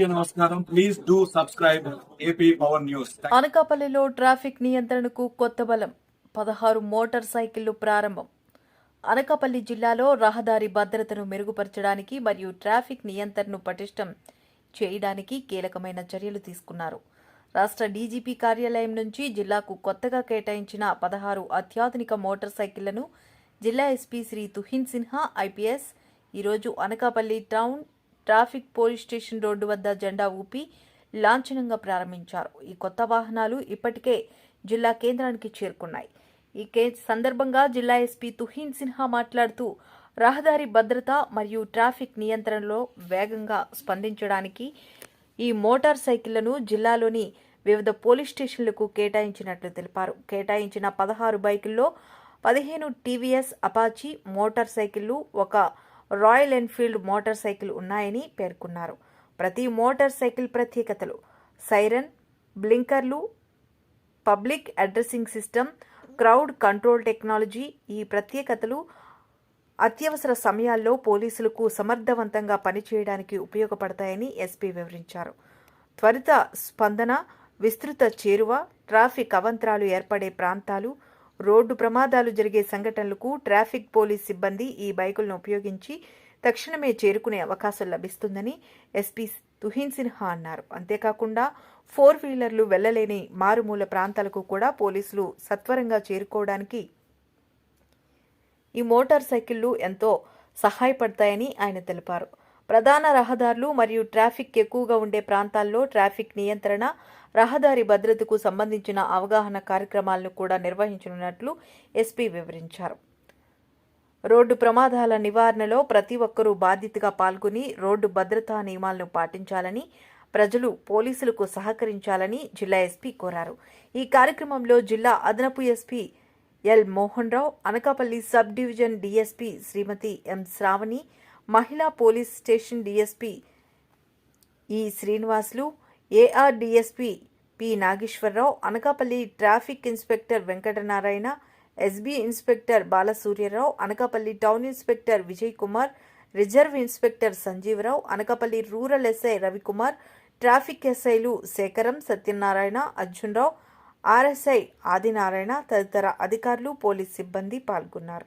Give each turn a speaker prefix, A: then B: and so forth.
A: నమస్కారం. Please do subscribe AP power news
B: అనకాపల్లిలో traffic నియంత్రణకు కొత్త బలం. పదహారు మోటార్ సైకిళ్ళు ప్రారంభం. అనకాపల్లి జిల్లాలో రహదారి భద్రతను మెరుగుపరచడానికి మరియు ట్రాఫిక్ నియంత్రణను పటిష్టం చేయడానికి కీలకమైన చర్యలు తీసుకున్నారు. రాష్ట్ర డీజీపీ కార్యాలయం నుంచి జిల్లాకు కొత్తగా కేటాయించిన పదహారు అత్యాధునిక మోటార్ సైకిళ్ళను జిల్లా ఎస్పీ శ్రీ తుహిన్ సిన్హా ఐపీఎస్ ఈరోజు Anakapalli town traffic police station road వద్ద జెండా ఊపి లాంఛనంగా ప్రారంభించారు. ఈ కొత్త వాహనాలు ఇప్పటికే జిల్లా కేంద్రానికి చేరుకున్నాయి. ఈ కే సందర్భంగా జిల్లా ఎస్పీ తుహీన్ సిన్హా మాట్లాడుతూ రహదారి భద్రత మరియు ట్రాఫిక్ నియంత్రణలో వేగంగా స్పందించడానికి ఈ మోటార్ సైకిళ్ళను జిల్లాలోని వివిధ పోలీస్ స్టేషన్లకు కేటాయించినట్లు తెలిపారు. కేటాయించిన పదహారు బైకుల్లో పదిహేను టీవీఎస్ అపాచీ మోటార్ సైకిళ్ళు ఒక రాయల్ ఎన్ఫీల్డ్ మోటార్ సైకిల్ ఉన్నాయని పేర్కొన్నారు. ప్రతి మోటార్ సైకిల్ ప్రత్యేకతలు siren బ్లింకర్లు public addressing system crowd control technology ఈ ప్రత్యేకతలు అత్యవసర సమయాల్లో పోలీసులకు సమర్థవంతంగా పనిచేయడానికి ఉపయోగపడతాయని ఎస్పీ వివరించారు. త్వరిత స్పందన విస్తృత చేరువ ట్రాఫిక్ అవంతరాలు ఏర్పడే ప్రాంతాలు రోడ్డు ప్రమాదాలు జరిగే సంఘటనలకు ట్రాఫిక్ పోలీస్ సిబ్బంది ఈ బైకులను ఉపయోగించి తక్షణమే చేరుకునే అవకాశం లభిస్తుందని ఎస్పీ తుహిన్ సిన్హా అన్నారు. అంతేకాకుండా ఫోర్ వీలర్లు వెళ్ళలేని మారుమూల ప్రాంతాలకు కూడా పోలీసులు సత్వరంగా చేరుకోవడానికి ఈ మోటార్ సైకిళ్ళు ఎంతో సహాయపడతాయని ఆయన తెలిపారు. ప్రధాన రహదారులు మరియు ట్రాఫిక్ ఎక్కువగా ఉండే ప్రాంతాల్లో ట్రాఫిక్ నియంత్రణ రహదారి భద్రతకు సంబంధించిన అవగాహన కార్యక్రమాలను కూడా నిర్వహించనున్నట్లు ఎస్పీ వివరించారు. రోడ్డు ప్రమాదాల నివారణలో ప్రతి ఒక్కరూ బాధ్యతగా పాల్గొని రోడ్డు భద్రతా నియమాలను పాటించాలని ప్రజలు పోలీసులకు సహకరించాలని జిల్లా ఎస్పీ కోరారు. ఈ కార్యక్రమంలో జిల్లా అదనపు SP L Mohan Rao Anakapalli sub division DSP Shrimati M Shravani మహిళా police station DSP E Srinivasulu AR DSP P Nageswararao Anakapalli traffic inspector Venkatanarayana SB inspector Balasuryarao Anakapalli town inspector Vijay Kumar reserve inspector Sanjeevarao Anakapalli rural SI Ravikumar traffic ఎస్ఐలు Sekharam Satyanarayana Arjunrao RSI Adinarayana తదితర అధికారులు police సిబ్బంది పాల్గొన్నారు.